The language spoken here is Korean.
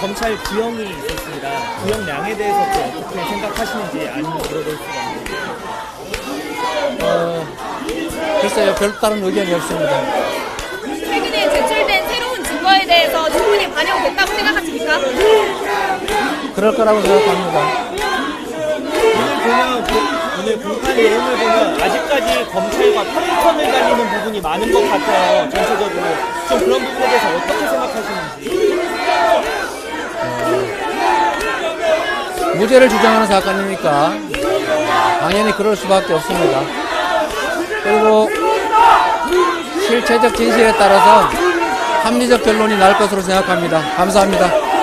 검찰 구형이 있었습니다. 구형량에 대해서 또 어떻게 생각하시는지 아니면 물어볼 수가 있는데. 어, 글쎄요, 별 다른 의견이 없습니다. 최근에 제출된 새로운 증거에 대해서 충분히 반영됐다고 생각하십니까? 그럴 거라고 생각합니다. 오늘 보면 그- 오늘 공판 내용을 보면 아직까지 검찰과 평선을 달리는 부분이 많은 것 같아요. 전체적으로 좀 그런 부분에 대해서 어떻게 생각하시는지. 무죄를 주장하는 사건이니까 당연히 그럴 수밖에 없습니다. 그리고 실체적 진실에 따라서 합리적 결론이 날 것으로 생각합니다. 감사합니다.